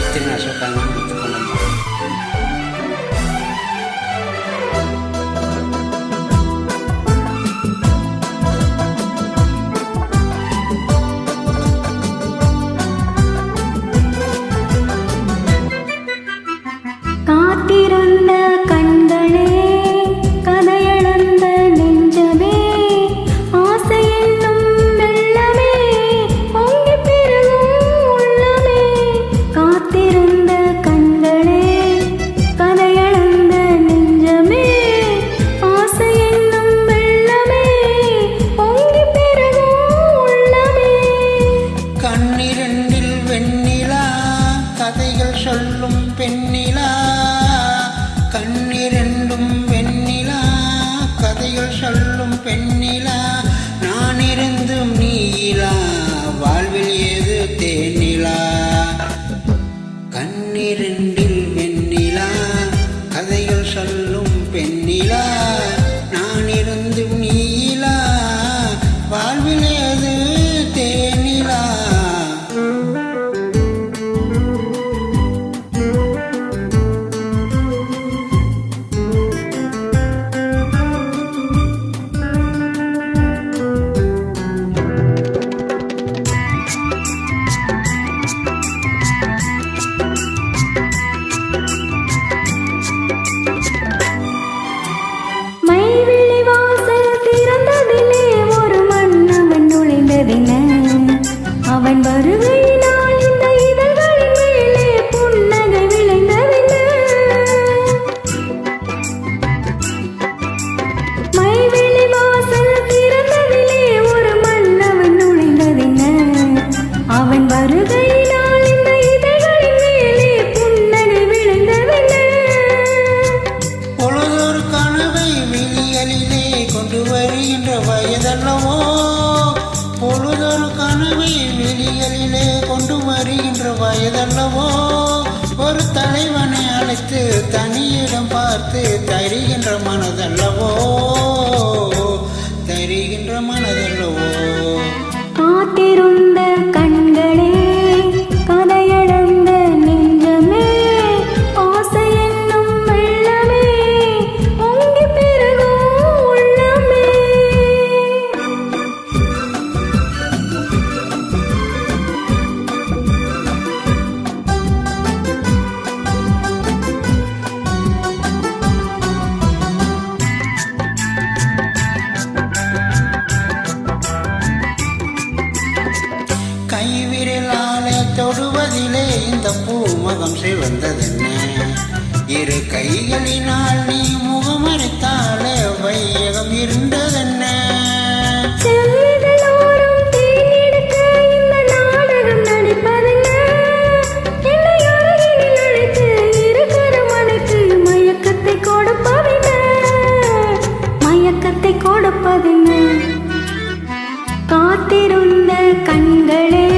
入ってみましょうか சொல்லும் பெண்ணிலா கண்ணிரண்டும் வயதல்லவோ பொழுதொரு கனவை வெளிகளிலே கொண்டு வருகின்ற வயதல்லவோ ஒரு தலைவனை அழைத்து தனியிடம் பார்த்து தருகின்ற மனதல்லவோ தருகின்ற மனதல்லவோ கைகளாலே தொடுவதிலே இந்த பூமகம் சிவந்ததென்ன? இரு கைகளினால் நீ முகமறைத்தாலே வையகம் இருந்ததென்ன? கொடுப்பதுன்னு? காத்திருந்த கண்களே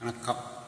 வணக்கம்.